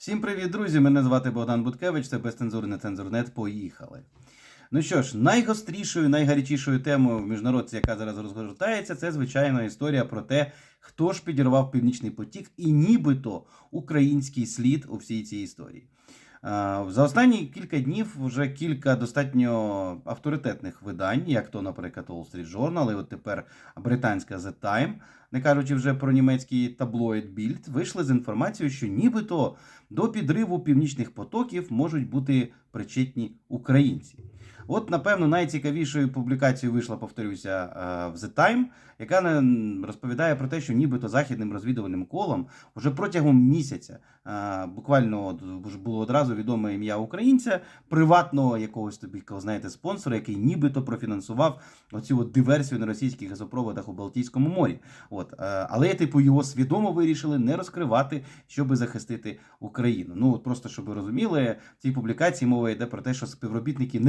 Всім привіт, друзі! Мене звати Богдан Буткевич, це безцензурне цензурнет. Поїхали. Ну що ж, найгострішою, найгарячішою темою в міжнародці, яка зараз розгортається, це звичайно історія про те, хто ж підірвав Північний потік і нібито український слід у всій цій історії. А, За останні кілька днів вже кілька достатньо авторитетних видань, як то, наприклад, Wall Street Journal, і от тепер британська The Time, не кажучи вже про німецький таблоїд Bild, вийшли з інформацією, що нібито до підриву північних потоків можуть бути причетні українці. От, напевно, найцікавішою публікацією вийшла, повторюся, е, в The Time, яка е, розповідає про те, що нібито західним розвідувальним колом вже протягом місяця е, буквально було одразу відоме ім'я українця, приватного якогось тобі, знаєте, спонсора, який нібито профінансував оцю от диверсію на російських газопроводах у Балтійському морі. От, але, типу, його свідомо вирішили не розкривати, щоб захистити Україну. Ну, от просто щоб ви розуміли, в цій публікації мова йде про те, що співробітники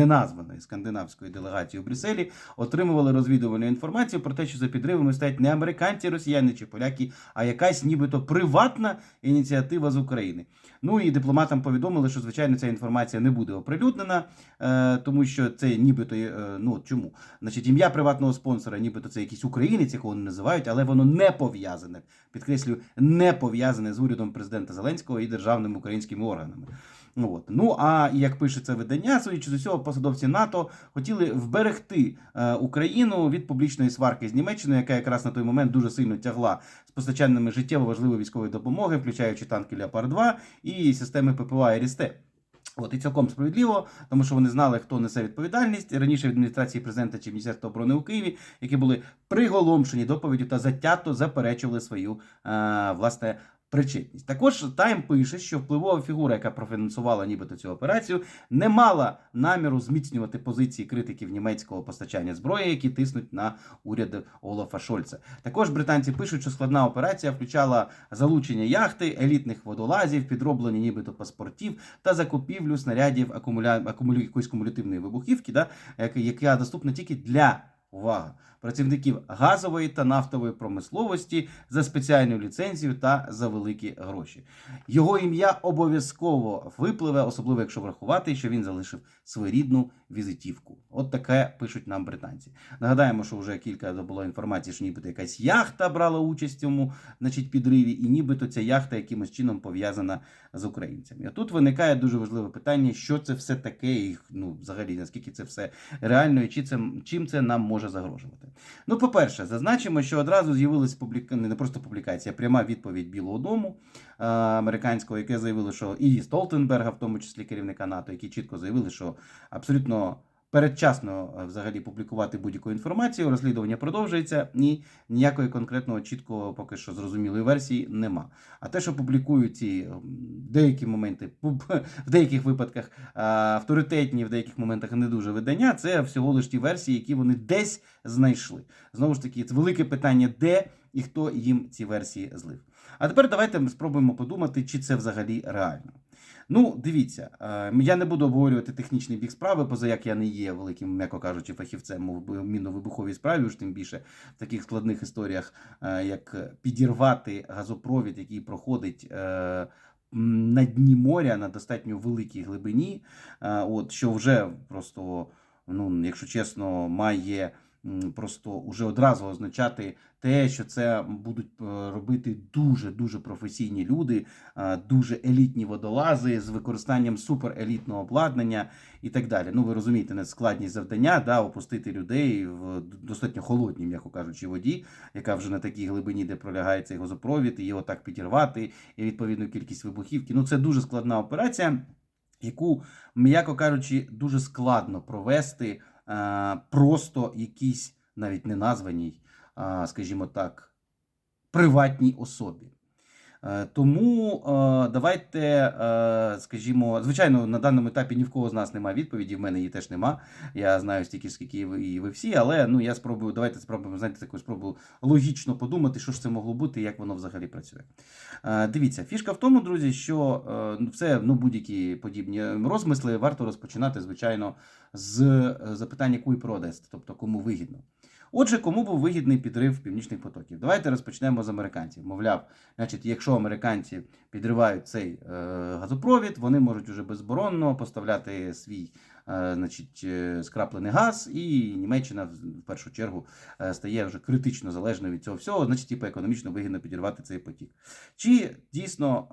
неназваної скандинавської делегації у Брюсселі отримували розвідувальну інформацію про те, що за підривами стоять не американці, росіяни чи поляки, а якась нібито приватна ініціатива з України. Ну і дипломатам повідомили, що звичайно ця інформація не буде оприлюднена, е, тому що це нібито е, ну чому, значить, ім'я приватного спонсора, нібито це якийсь українець, якого вони називають, але воно не пов'язане. Підкреслюю, не пов'язане з урядом президента Зеленського і державними українськими органами. Ну, от. ну а як пише це видання, судячи з усього, посадовці НАТО хотіли вберегти е, Україну від публічної сварки з Німеччиною, яка якраз на той момент дуже сильно тягла з постачаннями життєво важливої військової допомоги, включаючи танки Леопард 2 і системи ППО РСТ. От і цілком справедливо, тому що вони знали, хто несе відповідальність раніше в адміністрації президента чи Міністерства оборони у Києві, які були приголомшені доповіддю та затято заперечували свою е, власне причетність. Також Тайм пише, що впливова фігура, яка профінансувала нібито цю операцію, не мала наміру зміцнювати позиції критиків німецького постачання зброї, які тиснуть на уряд Олафа Шольца. Також британці пишуть, що складна операція включала залучення яхти, елітних водолазів, підроблення нібито паспортів та закупівлю снарядів акумуля... акумулю... якоїсь кумулятивної вибухівки, да, яка- яка доступна тільки для увага працівників газової та нафтової промисловості за спеціальну ліцензію та за великі гроші. Його ім'я обов'язково випливе, особливо якщо врахувати, що він залишив своєрідну візитівку. От таке пишуть нам британці. Нагадаємо, що вже кілька було інформації, що нібито якась яхта брала участь в цьому значить, підриві, і нібито ця яхта якимось чином пов'язана з українцями. А тут виникає дуже важливе питання, що це все таке, і ну, взагалі наскільки це все реально, і чи це, чим це нам може загрожувати. Ну, по-перше, зазначимо, що одразу з'явилася публіка... не просто публікація, а пряма відповідь Білого Дому е, американського, яке заявило, що і Столтенберга, в тому числі керівника НАТО, які чітко заявили, що абсолютно передчасно е, взагалі публікувати будь-яку інформацію. Розслідування продовжується, і ніякої конкретного чіткого поки що зрозумілої версії нема. А те, що публікують ці деякі моменти, в деяких випадках авторитетні, в деяких моментах не дуже видання, це всього лиш ті версії, які вони десь знайшли. Знову ж таки, це велике питання, де і хто їм ці версії злив. А тепер давайте ми спробуємо подумати, чи це взагалі реально. Ну, дивіться, е, я не буду обговорювати технічний бік справи, поза як я не є великим, м'яко кажучи, фахівцем у виб- мінно-вибуховій справі, уж тим більше в таких складних історіях, е, як підірвати газопровід, який проходить. е, На дні моря на достатньо великій глибині, от що вже просто, ну якщо чесно, має просто уже одразу означати те, що це будуть е, робити дуже дуже професійні люди, е, дуже елітні водолази з використанням суперелітного обладнання і так далі. Ну ви розумієте, не складність завдання, да, опустити людей в достатньо холодній, м'яко кажучи, воді, яка вже на такій глибині, де пролягає цей газопровід, і його так підірвати, і відповідну кількість вибухівки. Ну це дуже складна операція. Яку, м'яко кажучи, дуже складно провести просто якійсь навіть не названій, скажімо так, приватній особі. Е, Тому е, давайте, е, скажімо, звичайно, на даному етапі ні в кого з нас немає відповіді, в мене її теж нема. Я знаю стільки, скільки ви, і ви всі, але ну я спробую, давайте спробуємо знаєте, таку спробую логічно подумати, що ж це могло бути як воно взагалі працює. Дивіться, фішка в тому, друзі, що е, все ну, будь-які подібні розмисли варто розпочинати, звичайно, з запитання куй продасть, тобто кому вигідно. Отже, кому був вигідний підрив північних потоків? Давайте розпочнемо з американців. Мовляв, значить, якщо американці підривають цей е, газопровід, вони можуть уже безборонно поставляти свій е, значить, е, скраплений газ, і Німеччина в першу чергу е, стає вже критично залежною від цього всього, значить, типу, економічно вигідно підірвати цей потік. Чи дійсно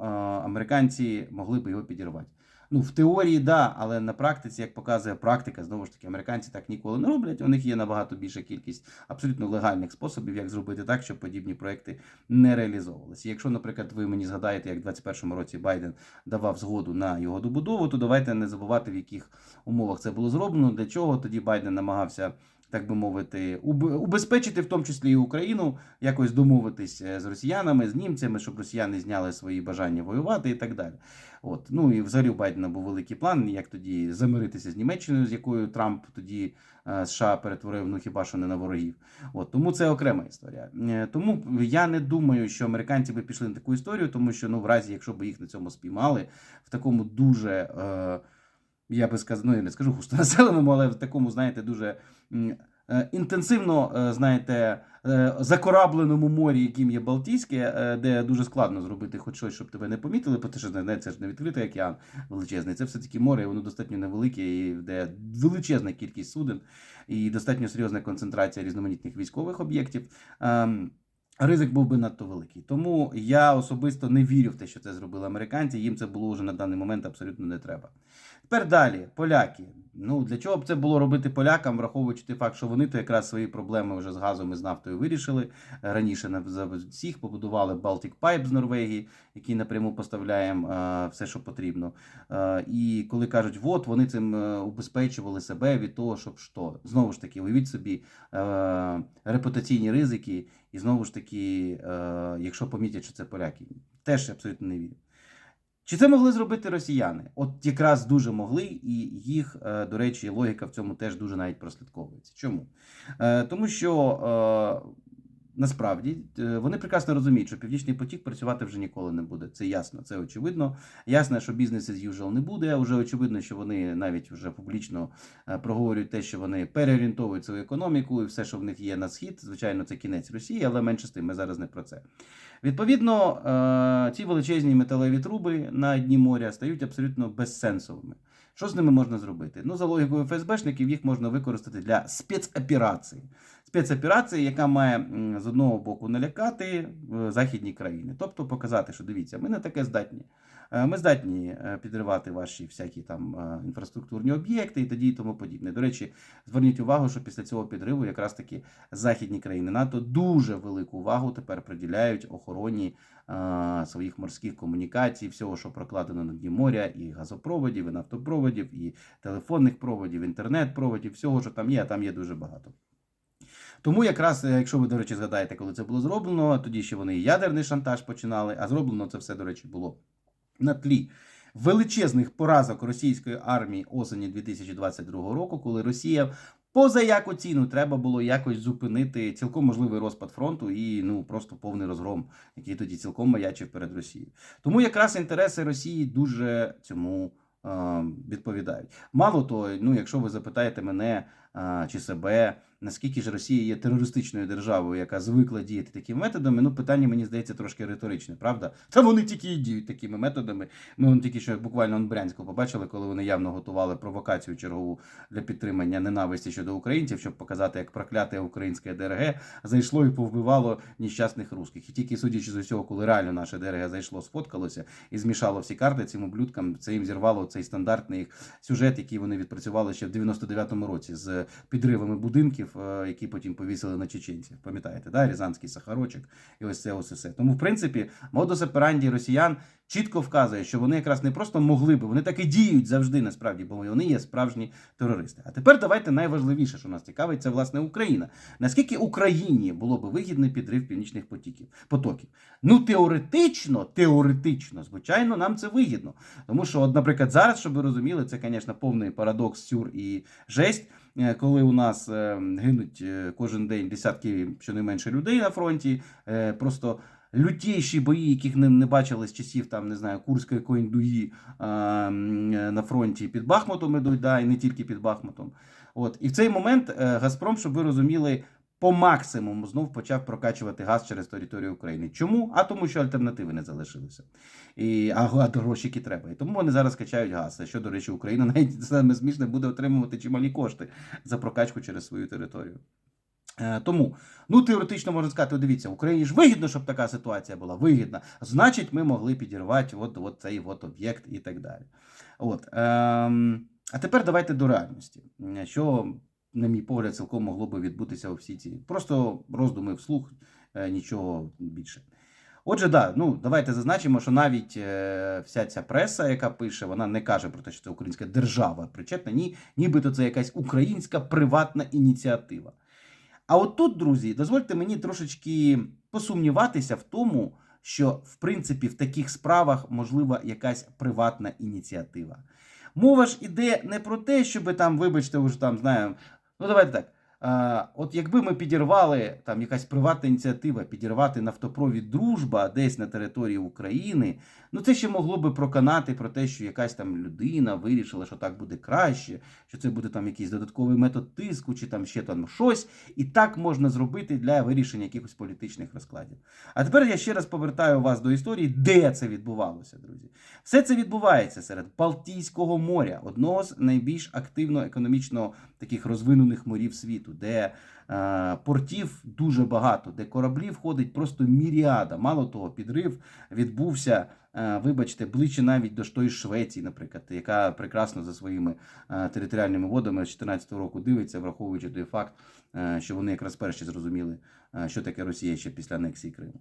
американці могли би його підірвати? Ну, в теорії, да, але на практиці, як показує практика, знову ж таки, американці так ніколи не роблять. У них є набагато більша кількість абсолютно легальних способів, як зробити так, щоб подібні проекти не реалізовувалися. Якщо, наприклад, ви мені згадаєте, як в 2021 році Байден давав згоду на його добудову, то давайте не забувати, в яких умовах це було зроблено, для чого тоді Байден намагався. Так би мовити, убезпечити в тому числі і Україну, якось домовитись е, з росіянами, з німцями, щоб росіяни зняли свої бажання воювати і так далі. От ну і взагалі у Байдена був великий план, як тоді замиритися з Німеччиною, з якою Трамп тоді е, США перетворив ну хіба що не на ворогів. От тому це окрема історія. Е, Тому я не думаю, що американці би пішли на таку історію, тому що ну в разі, якщо б їх на цьому спіймали, в такому дуже. Е, я би сказав, ну я не скажу густонаселеному, але в такому, знаєте, дуже е, інтенсивно, е, знаєте, е, закорабленому морі, яким є Балтійське, де дуже складно зробити хоч щось, щоб тебе не помітили, бо те, що знаєте, це ж не відкритий океан величезний. Це все таки море, воно достатньо невелике, і де величезна кількість суден і достатньо серйозна концентрація різноманітних військових об'єктів. Ризик був би надто великий. Тому я особисто не вірю в те, що це зробили американці. Їм це було вже на даний момент абсолютно не треба. Тепер далі, поляки. Ну для чого б це було робити полякам, враховуючи той факт, що вони то якраз свої проблеми вже з газом і з нафтою вирішили. Раніше на всіх побудували Baltic Pipe з Норвегії, який напряму поставляємо е, все, що потрібно. Е, і коли кажуть, от вони цим е, убезпечували себе від того, щоб що. Знову ж таки, уявіть собі е, репутаційні ризики, і знову ж таки, е, якщо помітять, що це поляки, теж абсолютно не вірю. Чи це могли зробити росіяни? От якраз дуже могли, і їх, е, до речі, логіка в цьому теж дуже навіть прослідковується. Чому? Е, Тому що насправді е, вони прекрасно розуміють, що північний потік працювати вже ніколи не буде. Це ясно, це очевидно. Ясно, що бізнес as usual не буде. Вже очевидно, що вони навіть вже публічно е, проговорюють те, що вони переорієнтовують свою економіку, і все, що в них є на схід, звичайно, це кінець Росії, але менше з тим, ми зараз не про це. Відповідно, е, ці величезні металеві труби на дні моря стають абсолютно безсенсовими. Що з ними можна зробити? Ну, за логікою ФСБшників, їх можна використати для спецоперації. Спецоперації, яка має з одного боку налякати е, західні країни, тобто показати, що дивіться, ми не таке здатні. Е, Ми здатні е, підривати ваші всякі там інфраструктурні об'єкти і тоді і тому подібне. До речі, зверніть увагу, що після цього підриву якраз таки західні країни НАТО дуже велику увагу тепер приділяють охороні е, своїх морських комунікацій, всього, що прокладено на дні моря, і газопроводів, і нафтопроводів, і телефонних проводів, інтернет-проводів, всього, що там є, а там є дуже багато. Тому якраз, е, якщо ви, до речі, згадаєте, коли це було зроблено, тоді ще вони і ядерний шантаж починали, а зроблено це все, до речі, було на тлі величезних поразок російської армії осені 2022 року, коли Росія поза яку ціну треба було якось зупинити цілком можливий розпад фронту і ну просто повний розгром, який тоді цілком маячив перед Росією. Тому якраз інтереси Росії дуже цьому е, відповідають. Мало того, ну якщо ви запитаєте мене е, чи себе, наскільки ж Росія є терористичною державою, яка звикла діяти такими методами, ну питання мені здається трошки риторичне, правда? Та вони тільки і діють такими методами. Ми вон тільки що буквально Брянську побачили, коли вони явно готували провокацію чергову для підтримання ненависті щодо українців, щоб показати, як прокляте українське ДРГ зайшло і повбивало нещасних русських. І тільки судячи з усього, коли реально наше ДРГ зайшло, сфоткалося і змішало всі карти цим ублюдкам, це їм зірвало цей стандартний сюжет, який вони відпрацювали ще в 99-му році з підривами будинків, е, які потім повісили на чеченців. Пам'ятаєте, да? Рязанський сахарочок і ось це ось все. Тому, в принципі, модус операнді росіян чітко вказує, що вони якраз не просто могли би, вони так і діють завжди, насправді, бо вони є справжні терористи. А тепер давайте найважливіше, що нас цікавить, це власне Україна. Наскільки Україні було би вигідний підрив північних потіків потоків? Ну теоретично, теоретично, звичайно, нам це вигідно. Тому що, от, наприклад, зараз, щоб ви розуміли, це, звісно, повний парадокс, сюр і жесть. Е, Коли у нас е, гинуть е, кожен день десятки щонайменше людей на фронті, просто лютіші бої, яких не, не бачили з часів там, не знаю, Курської коіндуї на фронті під Бахмутом ідуть, да, і не тільки під Бахмутом. От. І в цей момент Газпром, щоб ви розуміли, по максимуму знов почав прокачувати газ через територію України. Чому? А тому, що альтернативи не залишилися. І, а а які треба. І тому вони зараз качають газ. А що, до речі, Україна навіть саме смішне буде отримувати чималі кошти за прокачку через свою територію. Е, Тому, ну теоретично можна сказати, дивіться, Україні ж вигідно, щоб така ситуація була вигідна. Значить, ми могли підірвати от, от цей от об'єкт і так далі. От, ем, а тепер давайте до реальності. Що, на мій погляд, цілком могло би відбутися у всі ці. Просто роздуми вслух, е, нічого більше. Отже, да, ну давайте зазначимо, що навіть е, вся ця преса, яка пише, вона не каже про те, що це українська держава причетна, ні, нібито це якась українська приватна ініціатива. А от тут, друзі, дозвольте мені трошечки посумніватися в тому, що в принципі в таких справах можлива якась приватна ініціатива. Мова ж іде не про те, щоб там, вибачте, вже там знаємо. Ну, давайте так. От якби ми підірвали там якась приватна ініціатива, підірвати нафтопровід Дружба десь на території України, ну це ще могло би проканати про те, що якась там людина вирішила, що так буде краще, що це буде там якийсь додатковий метод тиску, чи там ще там щось. І так можна зробити для вирішення якихось політичних розкладів. А тепер я ще раз повертаю вас до історії, де це відбувалося, друзі. Все це відбувається серед Балтійського моря, одного з найбільш активно економічно таких розвинених морів світу, де е, портів дуже багато, де кораблів ходить просто міріада. Мало того, підрив відбувся. е, Вибачте, ближче навіть до тої Швеції, наприклад, яка прекрасно за своїми е, територіальними водами з 14 року дивиться, враховуючи той факт, е, що вони якраз перші зрозуміли, що таке Росія ще після анексії Криму.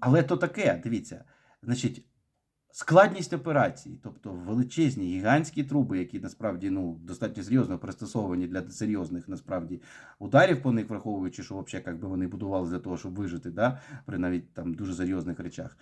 Але то таке, дивіться, значить, складність операції, тобто величезні гігантські труби, які насправді ну, достатньо серйозно пристосовані для серйозних насправді ударів по них, враховуючи, що взагалі як би вони будували для того, щоб вижити, да, при навіть там дуже серйозних речах.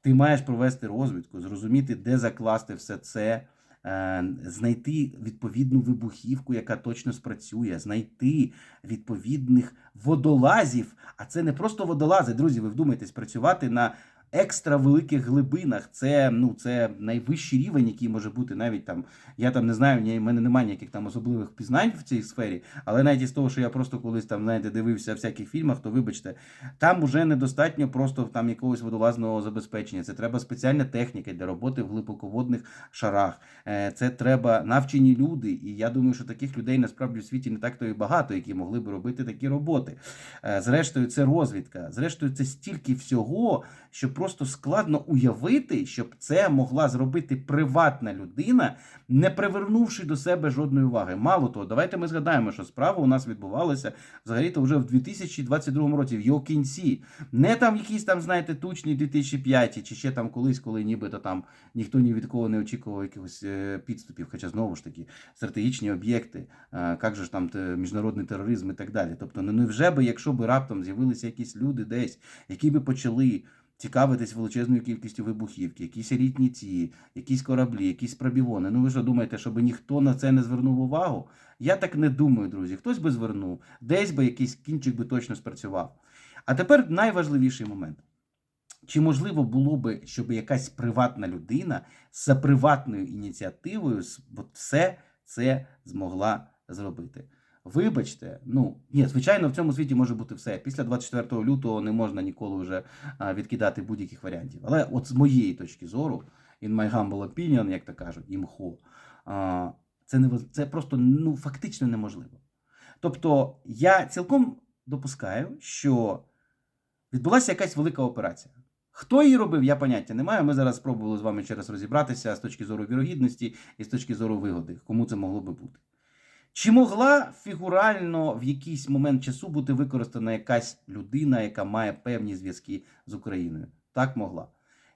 Ти маєш провести розвідку, зрозуміти, де закласти все це. е, Знайти відповідну вибухівку, яка точно спрацює, знайти відповідних водолазів. А це не просто водолази, друзі. Ви вдумайтесь, працювати на екстра великих глибинах. Це ну це найвищий рівень, який може бути навіть там. Я там не знаю, в мене немає ніяких там особливих пізнань в цій сфері, але навіть із того, що я просто колись там знаєте, дивився в всяких фільмах, то вибачте, там уже недостатньо просто там якогось водолазного забезпечення. Це треба спеціальна техніка для роботи в глибоководних шарах. Е, Це треба навчені люди. І я думаю, що таких людей насправді в світі не так то і багато, які могли б робити такі роботи. Е, Зрештою, це розвідка. Зрештою, це стільки всього, що просто складно уявити, щоб це могла зробити приватна людина, не привернувши до себе жодної уваги. Мало того, давайте ми згадаємо, що справа у нас відбувалася взагалі-то вже в 2022 році, в його кінці. Не там якісь там, знаєте, тучні 2005 чи ще там колись, коли нібито там ніхто ні від кого не очікував якихось е, підступів. Хоча знову ж таки стратегічні об'єкти, е, як же ж там міжнародний тероризм і так далі. Тобто, ну невже би, якщо би раптом з'явилися якісь люди десь, які би почали. Цікавитись величезною кількістю вибухівки, якісь елітні ці, якісь кораблі, якісь пробівони. Ну ви що думаєте, щоб ніхто на це не звернув увагу? Я так не думаю, друзі. Хтось би звернув, десь би якийсь кінчик би точно спрацював. А тепер найважливіший момент. Чи можливо було би, щоб якась приватна людина за приватною ініціативою все це змогла зробити? Вибачте, ну ні, звичайно, в цьому світі може бути все. Після 24 лютого не можна ніколи вже відкидати будь-яких варіантів. Але от з моєї точки зору, in my humble opinion, як то кажуть, імхо, це не це просто ну фактично неможливо. Тобто, я цілком допускаю, що відбулася якась велика операція. Хто її робив, я поняття не маю. Ми зараз спробували з вами ще раз розібратися з точки зору вірогідності і з точки зору вигоди, кому це могло би бути. Чи могла фігурально в якийсь момент часу бути використана якась людина, яка має певні зв'язки з Україною? Так могла.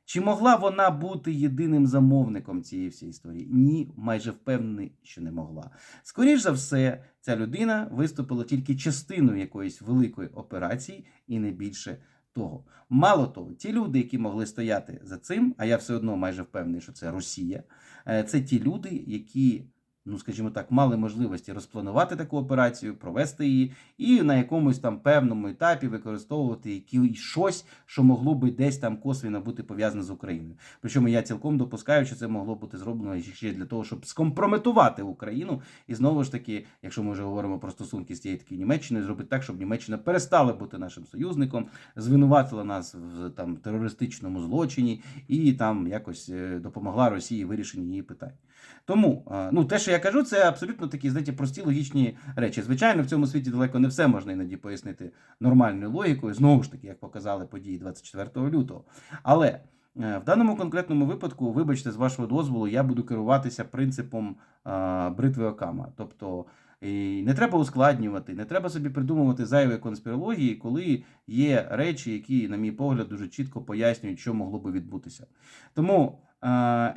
Чи могла вона бути єдиним замовником цієї всієї історії? Ні, майже впевнений, що не могла. Скоріш за все, ця людина виступила тільки частиною якоїсь великої операції і не більше того. Мало того, ті люди, які могли стояти за цим, а я все одно майже впевнений, що це Росія, е, це ті люди, які ну скажімо так, мали можливості розпланувати таку операцію, провести її, і на якомусь там певному етапі використовувати які щось, що могло би десь там косвіно бути пов'язане з Україною. Причому я цілком допускаю, що це могло бути зроблено ще для того, щоб скомпрометувати Україну. І знову ж таки, якщо ми вже говоримо про стосунки з тією такою Німеччиною, зробити так, щоб Німеччина перестала бути нашим союзником, звинуватила нас в там терористичному злочині і там якось е, допомогла Росії вирішенні її питань. Тому е, ну те, що я кажу, це абсолютно такі знаєте, прості логічні речі. Звичайно, в цьому світі далеко не все можна іноді пояснити нормальною логікою. Знову ж таки, як показали події 24 лютого. Але е, в даному конкретному випадку, вибачте, з вашого дозволу, я буду керуватися принципом е, бритви Окама. Тобто і не треба ускладнювати, не треба собі придумувати зайві конспірології, коли є речі, які, на мій погляд, дуже чітко пояснюють, що могло би відбутися. Тому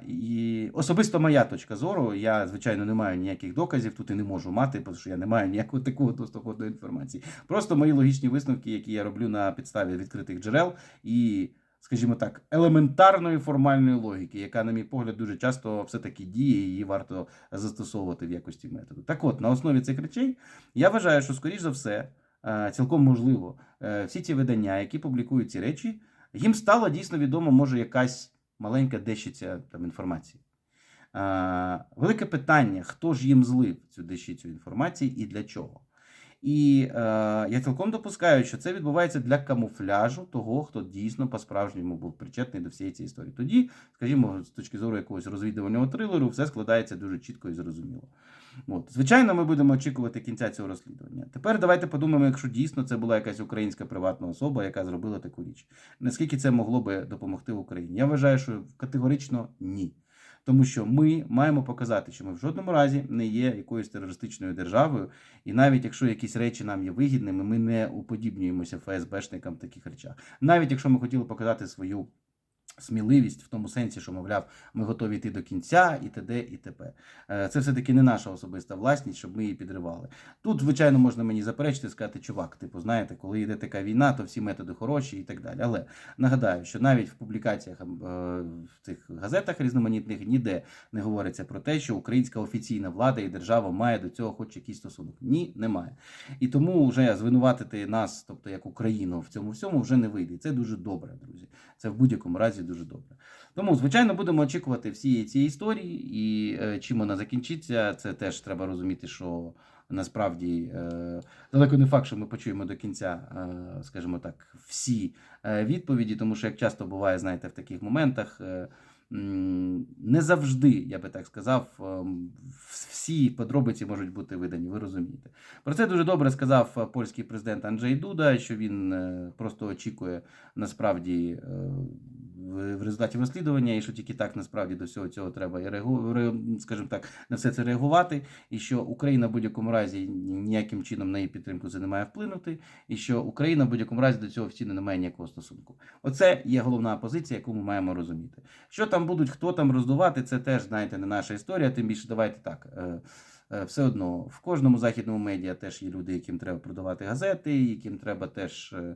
і особисто моя точка зору, я звичайно не маю ніяких доказів, тут і не можу мати, тому що я не маю ніякого такого доступу до інформації. Просто мої логічні висновки, які я роблю на підставі відкритих джерел і. Скажімо так, елементарної формальної логіки, яка, на мій погляд, дуже часто все-таки діє, і її варто застосовувати в якості методу. Так от, на основі цих речей, я вважаю, що, скоріш за все, е, цілком можливо, е, всі ці видання, які публікують ці речі, їм стало дійсно відомо, може, якась маленька дещиця там інформації. Велике питання: хто ж їм злив цю дещицю інформації і для чого? І е, я цілком допускаю, що це відбувається для камуфляжу того, хто дійсно по-справжньому був причетний до всієї цієї історії. Тоді, скажімо, з точки зору якогось розвідувального трилеру, все складається дуже чітко і зрозуміло. От. Звичайно, ми будемо очікувати кінця цього розслідування. Тепер давайте подумаємо, якщо дійсно це була якась українська приватна особа, яка зробила таку річ. Наскільки це могло би допомогти Україні? Я вважаю, що категорично ні. Тому що ми маємо показати, що ми в жодному разі не є якоюсь терористичною державою, і навіть якщо якісь речі нам є вигідними, ми не уподібнюємося ФСБшникам в таких речах. Навіть якщо ми хотіли показати свою сміливість в тому сенсі, що, мовляв, ми готові йти до кінця, і т.д. і т.п. Е, Це все-таки не наша особиста власність, щоб ми її підривали. Тут, звичайно, можна мені заперечити, сказати, чувак, типу, знаєте, коли йде така війна, то всі методи хороші і так далі. Але нагадаю, що навіть в публікаціях е, в цих газетах різноманітних ніде не говориться про те, що українська офіційна влада і держава має до цього хоч якийсь стосунок. Ні, немає. І тому вже звинуватити нас, тобто як Україну, в цьому всьому вже не вийде. Це дуже добре, друзі. Це в будь-якому разі дуже добре. Тому, звичайно, будемо очікувати всієї цієї історії, і е, чим вона закінчиться, це теж треба розуміти, що насправді е, далеко не факт, що ми почуємо до кінця, е, скажімо так, всі е, відповіді, тому що як часто буває, знаєте, в таких моментах. Е, не завжди, я би так сказав, ем, всі подробиці можуть бути видані, ви розумієте. Про це дуже добре сказав е, польський президент Анджей Дуда, що він е, просто очікує насправді е, в результаті розслідування, і що тільки так насправді до всього цього треба і реагу- скажімо так, на все це реагувати, і що Україна в будь-якому разі ніяким чином на її підтримку це не має вплинути, і що Україна в будь-якому разі до цього офіційно не має ніякого стосунку. Оце є головна позиція, яку ми маємо розуміти. Що там будуть, хто там роздувати, це теж знаєте не наша історія. Тим більше давайте так. е, е, Все одно в кожному західному медіа теж є люди, яким треба продавати газети, яким треба теж е,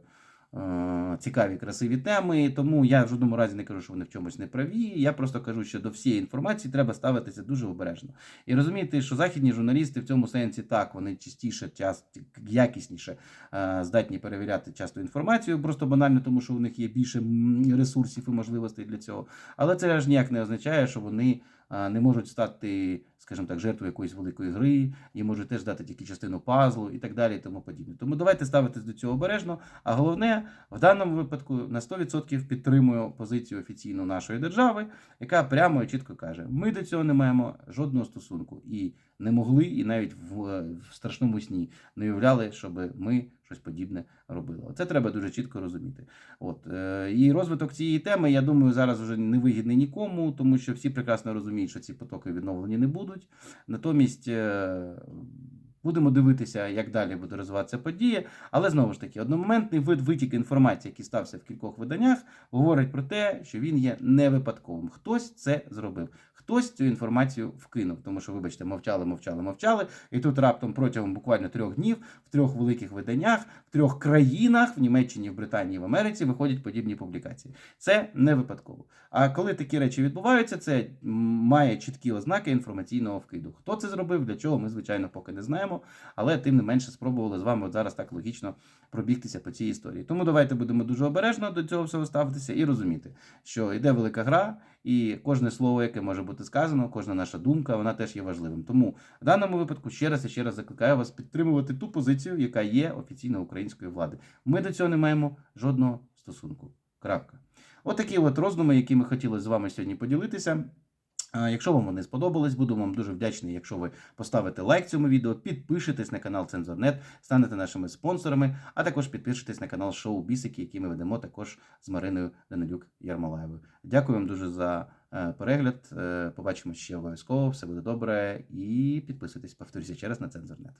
цікаві, красиві теми. Тому я в жодному разі не кажу, що вони в чомусь не праві. Я просто кажу, що до всієї інформації треба ставитися дуже обережно. І розуміти, що західні журналісти в цьому сенсі так, вони частіше, час, якісніше е, здатні перевіряти часто інформацію, просто банально тому, що у них є більше ресурсів і можливостей для цього. Але це аж ніяк не означає, що вони не можуть стати, скажімо так, жертвою якоїсь великої гри, і можуть теж дати тільки частину пазлу і так далі, і тому подібне. Тому давайте ставитись до цього обережно. А головне, в даному випадку на 100% підтримую позицію офіційну нашої держави, яка прямо і чітко каже: ми до цього не маємо жодного стосунку і не могли, і навіть в, в страшному сні не уявляли, щоб ми щось подібне робили. Це треба дуже чітко розуміти. От е, і розвиток цієї теми, я думаю, зараз вже не вигідний нікому, тому що всі прекрасно розуміють, що ці потоки відновлені не будуть. Натомість. Будемо дивитися, як далі буде розвиватися подія. Але знову ж таки, одномоментний вид витік інформації, який стався в кількох виданнях, говорить про те, що він є не випадковим. Хтось це зробив. хтось цю інформацію вкинув. Тому що, вибачте, мовчали, мовчали, мовчали. І тут раптом протягом буквально трьох днів в трьох великих виданнях, в трьох країнах в Німеччині, в Британії, в Америці виходять подібні публікації. Це не випадково. А коли такі речі відбуваються, це має чіткі ознаки інформаційного вкиду. Хто це зробив, для чого ми, звичайно, поки не знаємо, але тим не менше спробували з вами от зараз так логічно пробігтися по цій історії. Тому давайте будемо дуже обережно до цього всього ставитися і розуміти, що йде велика гра, і кожне слово, яке може бути сказано, кожна наша думка, вона теж є важливим. Тому в даному випадку ще раз і ще раз закликаю вас підтримувати ту позицію, яка є офіційно української влади. Ми до цього не маємо жодного стосунку. Крапка. Отакі от роздуми, які ми хотіли з вами сьогодні поділитися. А Якщо вам вони сподобались, буду вам дуже вдячний, якщо ви поставите лайк цьому відео, підпишетесь на канал Цензорнет, станете нашими спонсорами, а також підпишетесь на канал Шоу Бісики, який ми ведемо також з Мариною Данилюк Ярмолаєвою. Дякую вам дуже за е, перегляд. Е, Побачимо ще обов'язково. Все буде добре. І підписуйтесь, повторюся ще раз на Цензорнет.